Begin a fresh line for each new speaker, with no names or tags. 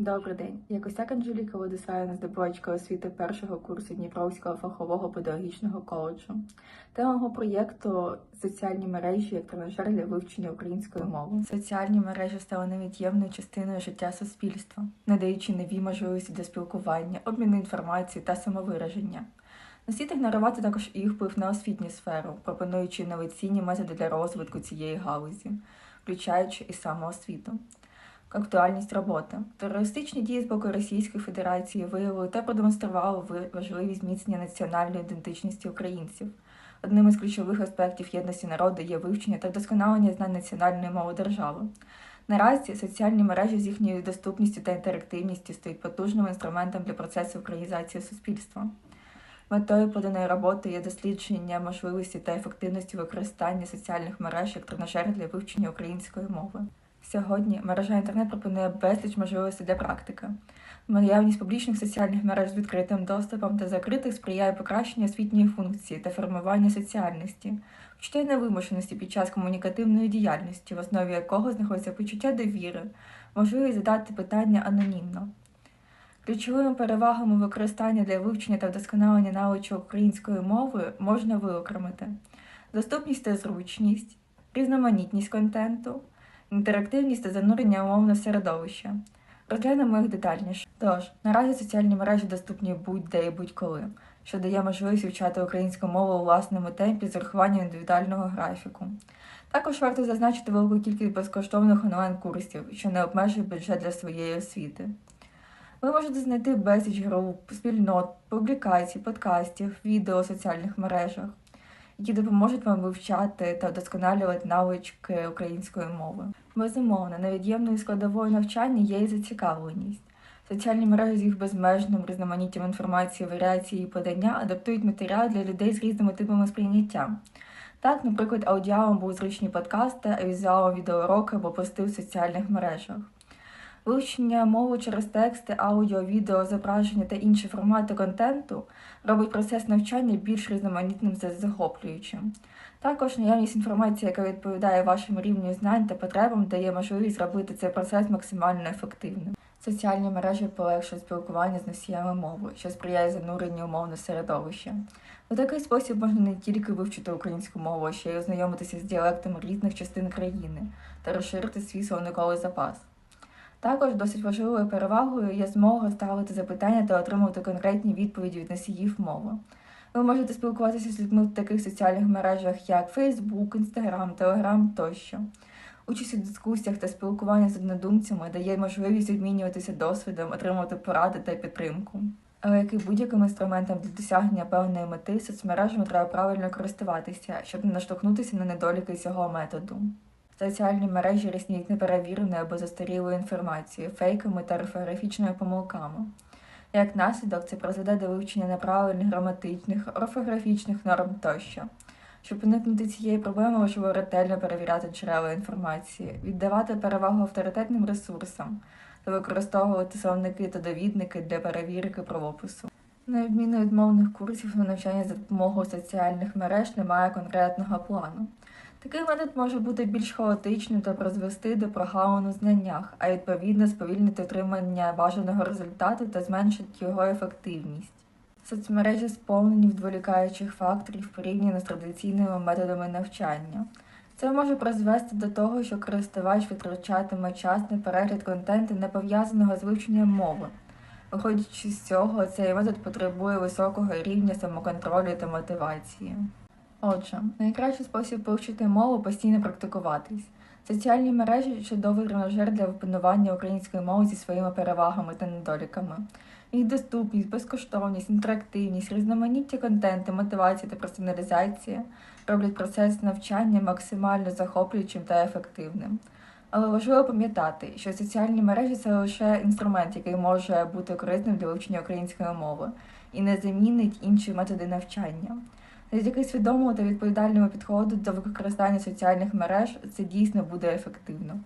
Добрий день. Я Костяк Анжеліка Владиславівна, здобувачка освіти першого курсу Дніпровського фахового педагогічного коледжу. Тема мого проєкту соціальні мережі як тренажер для вивчення української мови. Соціальні мережі стали невід'ємною частиною життя суспільства, надаючи нові можливості для спілкування, обміну інформацією та самовираження. Не слід ігнорувати також і вплив на освітню сферу, пропонуючи інноваційні методи для розвитку цієї галузі, включаючи і самоосвіту. Актуальність роботи. Терористичні дії з боку Російської Федерації виявили та продемонстрували важливість зміцнення національної ідентичності українців. Одним із ключових аспектів єдності народу є вивчення та вдосконалення знань національної мови держави. Наразі соціальні мережі з їхньою доступністю та інтерактивністю стають потужним інструментом для процесу українізації суспільства. Метою поданої роботи є дослідження можливості та ефективності використання соціальних мереж як тренажер для вивчення української мови. Сьогодні мережа інтернет пропонує безліч можливостей для практики. Наявність публічних соціальних мереж з відкритим доступом та закритих сприяє покращенню освітньої функції та формуванню соціальності, почуття невимушеності під час комунікативної діяльності, в основі якого знаходиться почуття довіри, можливість задати питання анонімно. Ключовими перевагами використання для вивчення та вдосконалення навичок української мови можна виокремити доступність та зручність, різноманітність контенту, інтерактивність та занурення умовне середовище. Розглянемо їх детальніше. Тож, наразі соціальні мережі доступні будь-де і будь-коли, що дає можливість вивчати українську мову у власному темпі з урахуванням індивідуального графіку. Також варто зазначити велику кількість безкоштовних онлайн-курсів, що не обмежує бюджет для своєї освіти. Ви можете знайти безліч груп, спільнот, публікацій, подкастів, відео у соціальних мережах, які допоможуть вам вивчати та вдосконалювати навички української мови. Безумовно, невід'ємною складовою навчання є і зацікавленість. Соціальні мережі з їх безмежним різноманіттям інформації, варіації і подання адаптують матеріал для людей з різними типами сприйняття. Так, наприклад, аудіалом були зручні подкасти, а візуалом відеоуроки або пости в соціальних мережах. Вивчення мови через тексти, аудіо, відео, зображення та інші формати контенту робить процес навчання більш різноманітним та захоплюючим. Також наявність інформації, яка відповідає вашому рівню знань та потребам, дає можливість зробити цей процес максимально ефективним. Соціальні мережі полегшують спілкування з носіями мови, що сприяє зануренню умовне середовище. У такий спосіб можна не тільки вивчити українську мову, ще й ознайомитися з діалектами різних частин країни та розширити свій словниковий запас. Також досить важливою перевагою є змога ставити запитання та отримувати конкретні відповіді від носіїв мови. Ви можете спілкуватися з людьми в таких соціальних мережах, як Facebook, Instagram, Telegram тощо. Участь у дискусіях та спілкування з однодумцями дає можливість обмінюватися досвідом, отримувати поради та підтримку. Але як і будь-яким інструментом для досягнення певної мети, соцмережами треба правильно користуватися, щоб не наштовхнутися на недоліки цього методу. Соціальні мережі рісніють неперевіреною або застарілою інформацією, фейками та орфографічними помилками. Як наслідок, це призведе до вивчення неправильних граматичних, орфографічних норм тощо. Щоб уникнути цієї проблеми, важливо ретельно перевіряти джерела інформації, віддавати перевагу авторитетним ресурсам та використовувати словники та довідники для перевірки правопису. На відміну від мовних курсів, на навчання за допомогою соціальних мереж немає конкретного плану. Такий метод може бути більш хаотичним та призвести до прогалин у знаннях, а відповідно сповільнити отримання бажаного результату та зменшити його ефективність. Соцмережі сповнені відволікаючих факторів порівняно з традиційними методами навчання. Це може призвести до того, що користувач витрачатиме час на перегляд контенту, не пов'язаного з вивченням мови. Виходячи з цього, цей метод потребує високого рівня самоконтролю та мотивації. Отже, найкращий спосіб вивчити мову постійно практикуватись. Соціальні мережі чудовий тренажер для опанування української мови зі своїми перевагами та недоліками. Їх доступність, безкоштовність, інтерактивність, різноманіття контенту, мотивація та персоналізація роблять процес навчання максимально захоплюючим та ефективним. Але важливо пам'ятати, що соціальні мережі це лише інструмент, який може бути корисним для вивчення української мови і не замінить інші методи навчання. Завдяки свідомому та відповідальному підходу до використання соціальних мереж це дійсно буде ефективно.